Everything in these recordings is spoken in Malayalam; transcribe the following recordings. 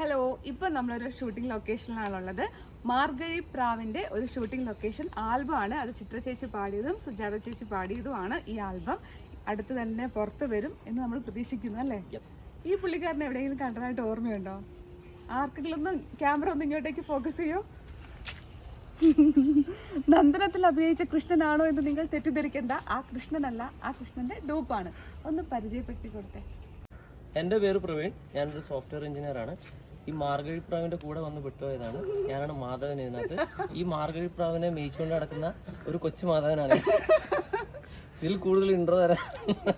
ഹലോ ഇപ്പൊ നമ്മളൊരു ഷൂട്ടിംഗ് ലൊക്കേഷനിലാണുള്ളത് മാർഗഴി പ്രാവിന്റെ ഒരു ഷൂട്ടിംഗ് ലൊക്കേഷൻ ആൽബം ആണ്. അത് ചിത്ര ചേച്ചി പാടിയതും സുജാത ചേച്ചി പാടിയതുമാണ് ഈ ആൽബം അടുത്ത് തന്നെ പുറത്ത് വരും എന്ന് നമ്മൾ പ്രതീക്ഷിക്കുന്നു അല്ലേ? ഈ പുള്ളിക്കാരനെ എവിടെയെങ്കിലും കണ്ടതായിട്ട് ഓർമ്മയുണ്ടോ? ആർക്കെങ്കിലും ഒന്ന് ക്യാമറ ഒന്ന് ഇങ്ങോട്ടേക്ക് ഫോക്കസ് ചെയ്യോ? നന്ദനത്തിൽ അഭിനയിച്ച കൃഷ്ണനാണോ എന്ന് നിങ്ങൾ തെറ്റിദ്ധരിക്കേണ്ട. ആ കൃഷ്ണനല്ല ആ കൃഷ്ണന്റെ ഡൂപ്പാണ്. ഒന്ന് പരിചയപ്പെടുത്തി കൊടുത്തേ. എന്റെ പേര് പ്രവീൺ. ഞാനൊരു സോഫ്റ്റ്വെയർ എഞ്ചിനീയർ ആണ്. ഈ മാർഗഴിപ്രാവിന്റെ കൂടെ വന്ന് വിട്ടുപോയതാണ് ഞാനാണ് മാധവൻ ഇതിനകത്ത്. ഈ മാർഗഴിപ്രാവിനെ മേയിച്ചുകൊണ്ട് നടക്കുന്ന ഒരു കൊച്ചു മാധവനാണ് ഇതിൽ കൂടുതൽ ഇൻട്രോ തരാൻ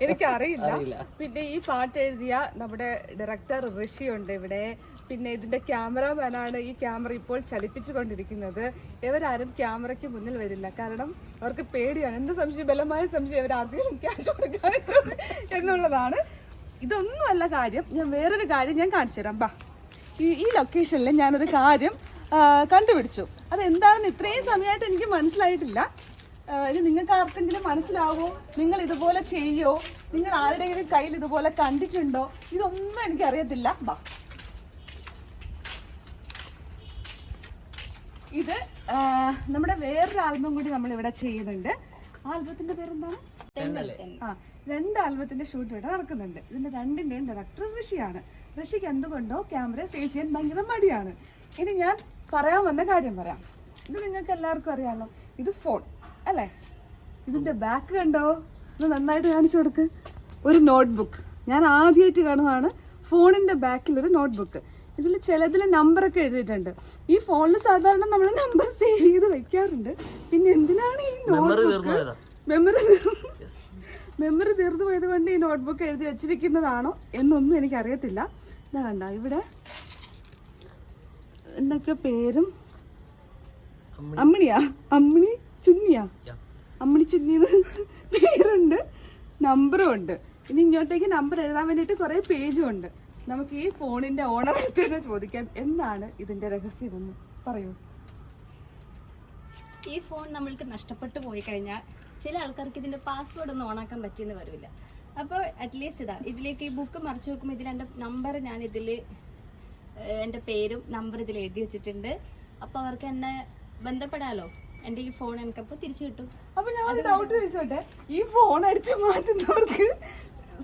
എനിക്ക് അറിയില്ല. പിന്നെ ഈ പാട്ട് എഴുതിയ നമ്മുടെ ഡയറക്ടർ ഋഷി ഉണ്ട് ഇവിടെ. പിന്നെ ഇതിന്റെ ക്യാമറാമാനാണ് ഈ ക്യാമറ ഇപ്പോൾ ചലിപ്പിച്ചുകൊണ്ടിരിക്കുന്നത്. ഇവരാരും ക്യാമറയ്ക്ക് മുന്നിൽ വരില്ല. കാരണം അവർക്ക് പേടിയാണ്. എന്ത് സംശയം? ബലമായ സംശയം അവർ ആദ്യം ക്യാഷ് കൊടുക്കാറുണ്ട് എന്നുള്ളതാണ്. ഇതൊന്നുമല്ല കാര്യം. ഞാൻ വേറൊരു കാര്യം ഞാൻ കാണിച്ചു തരാം ബാ. ഈ ഈ ലൊക്കേഷനിൽ ഞാനൊരു കാര്യം കണ്ടുപിടിച്ചു. അതെന്താണെന്ന് ഇത്രയും സമയമായിട്ട് എനിക്ക് മനസ്സിലായിട്ടില്ല. ഇനി നിങ്ങൾക്ക് ആർക്കെങ്കിലും മനസ്സിലാവോ? നിങ്ങൾ ഇതുപോലെ ചെയ്യോ? നിങ്ങൾ ആരുടെയെങ്കിലും കയ്യിൽ ഇതുപോലെ കണ്ടിട്ടുണ്ടോ? ഇതൊന്നും എനിക്ക് അറിയത്തില്ല ബാ. ഇത് നമ്മുടെ വേറൊരു ആൽബം കൂടി നമ്മൾ ഇവിടെ ചെയ്യുന്നുണ്ട്. ആ ആൽബത്തിന്റെ പേരെന്താണ്? ആ രണ്ട് ആൽബത്തിന്റെ ഷൂട്ട് ഇവിടെ നടക്കുന്നുണ്ട്. ഇതിന്റെ രണ്ടിന്റെയും ഡയറക്ടർ ഋഷിയാണ്. ഋഷിക്ക് എന്തുകൊണ്ടോ ക്യാമറ ഫേസ് ചെയ്യാൻ ഭയങ്കര മടിയാണ്. ഇനി ഞാൻ പറയാൻ വന്ന കാര്യം പറയാം. ഇത് നിങ്ങൾക്ക് എല്ലാവർക്കും അറിയാമല്ലോ ഇത് ഫോൺ അല്ലേ? ഇതിന്റെ ബാക്ക് കണ്ടോ? ഇത് നന്നായിട്ട് കാണിച്ചു കൊടുക്ക്. ഒരു നോട്ട്ബുക്ക് ഞാൻ ആദ്യമായിട്ട് കാണുന്നതാണ് ഫോണിന്റെ ബാക്കിൽ ഒരു നോട്ട്ബുക്ക് ഇതിൽ ചിലതിൽ നമ്പറൊക്കെ എഴുതിയിട്ടുണ്ട്. ഈ ഫോണിൽ സാധാരണ നമ്മൾ നമ്പർ സേവ് ചെയ്ത് വെക്കാറുണ്ട്. പിന്നെ എന്തിനാണ് ഈ നോട്ട്ബുക്ക് മെമ്മറി മെമ്മറി തീർന്നു. പോയത് കൊണ്ട് ഈ നോട്ട്ബുക്ക് എഴുതി വെച്ചിരിക്കുന്നതാണോ എന്നൊന്നും എനിക്കറിയത്തില്ല. ഇതാ കണ്ട ഇവിടെ എന്തൊക്കെയോ പേരും. അമ്മിണിയാ? അമ്മിണി ചുന്നിയാ. അമ്മിണി ചുന്നിന്ന് പേരുണ്ട് നമ്പറും ഉണ്ട്. ഇനി ഇങ്ങോട്ടേക്ക് നമ്പർ എഴുതാൻ വേണ്ടിയിട്ട് കുറേ പേജും ഉണ്ട്. നമുക്ക് ഈ ഫോണിന്റെ ഓണർ തന്നെ ചോദിക്കാം എന്താണ് ഇതിന്റെ രഹസ്യമെന്ന് പറയൂ. ഈ ഫോൺ നമ്മൾക്ക് നഷ്ടപ്പെട്ടു പോയി കഴിഞ്ഞാൽ ചില ആൾക്കാർക്ക് ഇതിന്റെ പാസ്വേഡ് ഒന്നും ഓണാക്കാൻ പറ്റിയെന്ന് വരില്ല. അപ്പോൾ അറ്റ്ലീസ്റ്റ് ഇതാ ഇതിലേക്ക് ഈ ബുക്ക് മറിച്ച് നോക്കുമ്പോൾ ഇതിൽ എന്റെ നമ്പർ ഞാൻ ഇതിൽ എന്റെ പേരും നമ്പർ ഇതിൽ എഴുതി വെച്ചിട്ടുണ്ട്. അപ്പോൾ അവർക്ക് എന്നെ ബന്ധപ്പെടാലോ? എന്റെ ഈ ഫോൺ എനിക്കപ്പോൾ തിരിച്ചു കിട്ടും. അപ്പോൾ ഞാൻ ഡൗട്ട് ചോദിച്ചോട്ടെ? ഈ ഫോൺ അടിച്ചു മാറ്റുന്നവർക്ക്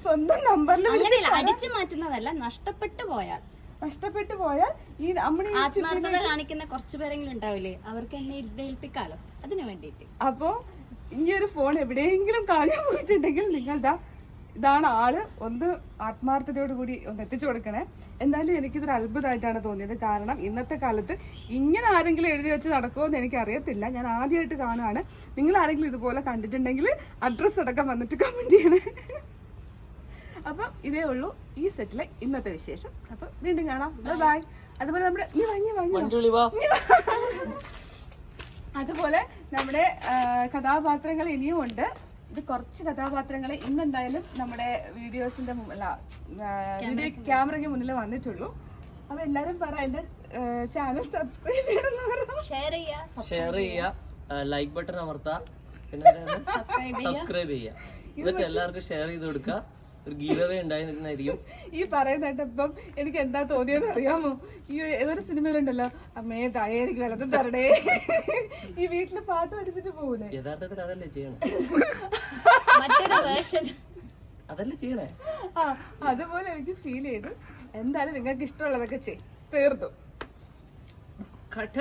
സ്വന്തം നമ്പറിൽ അങ്ങനെയല്ല അടിച്ചു മാറ്റുന്നതല്ല നഷ്ടപ്പെട്ടു പോയാൽ. നഷ്ടപ്പെട്ടു പോയാൽ ഈ നമ്മുടെ ആത്മാർത്ഥത കാണിക്കുന്ന കുറച്ച് പേരെങ്കിലും ഉണ്ടാവില്ലേ? അവർക്ക് എന്നെ ഇത് ഏൽപ്പിക്കാലോ അതിനു വേണ്ടിയിട്ട്. അപ്പോ ഈ ഒരു ഫോൺ എവിടെയെങ്കിലും കളഞ്ഞു പോയിട്ടുണ്ടെങ്കിൽ നിങ്ങൾ ദാ ഇതാണ് ആൾ ഒന്ന് ആത്മാർത്ഥതയോട് കൂടി ഒന്ന് എത്തിച്ചു കൊടുക്കണേ. എന്തായാലും എനിക്കിതൊരു അത്ഭുതമായിട്ടാണ് തോന്നിയത്. കാരണം ഇന്നത്തെ കാലത്ത് ഇങ്ങനെ ആരെങ്കിലും എഴുതി വെച്ച് നടക്കുമോ എന്ന് എനിക്ക് അറിയത്തില്ല ഞാൻ ആദ്യമായിട്ട് കാണുകയാണ് നിങ്ങൾ ആരെങ്കിലും ഇതുപോലെ കണ്ടിട്ടുണ്ടെങ്കിൽ അഡ്രസ്സ് അടക്കം വന്നിട്ട് കമന്റ് ചെയ്യണേ. ഇതേ ഉള്ളൂ ഈ സെറ്റിലെ ഇന്നത്തെ വിശേഷം. അപ്പൊ വീണ്ടും കാണാം. ബൈ അതുപോലെ നമ്മുടെ നീ വാങ്ങി വാങ്ങി അതുപോലെ നമ്മുടെ കഥാപാത്രങ്ങൾ ഇനിയും ഉണ്ട്. ഇത് കുറച്ച് കഥാപാത്രങ്ങളെ ഇന്ന് എന്തായാലും നമ്മുടെ വീഡിയോസിന്റെ അല്ല വീഡിയോ ക്യാമറയ്ക്ക് മുന്നിൽ. വന്നിട്ടുള്ളൂ. അപ്പൊ എല്ലാരും പറ എന്റെ ചാനൽ സബ്സ്ക്രൈബ് ചെയ്യണം പറഞ്ഞു. ഷെയർ ചെയ്യുക ഷെയർ ചെയ്യുക ലൈക്ക് ബട്ടൺ അമർത്താ. പിന്നെ സബ്സ്ക്രൈബ് ചെയ്യുക എന്നിട്ട് എല്ലാവർക്കും ഷെയർ ചെയ്ത് കൊടുക്കുക. ഒരു ഗീവ് അവേ ഈ പറയുന്നതായിട്ട് ഇപ്പം എനിക്ക് എന്താ തോന്നിയെന്ന് അറിയാമോ? ഈ ഏതൊരു സിനിമയിലുണ്ടല്ലോ അമ്മേ തായേ എനിക്ക് വലതും തരണേ. ഈ വീട്ടിൽ പാട്ട് പഠിച്ചിട്ട് പോകൂലേ? യഥാർത്ഥത്തിൽ അതല്ലേ ചെയ്യണം? മറ്റൊരു വേർഷൻ അതല്ലേ ചെയ്യണേ? ആ അതുപോലെ എനിക്ക് ഫീൽ ചെയ്തു. എന്തായാലും നിങ്ങൾക്ക് ഇഷ്ടമുള്ളതൊക്കെ ചെയ്യും തീർന്നു. കട്ട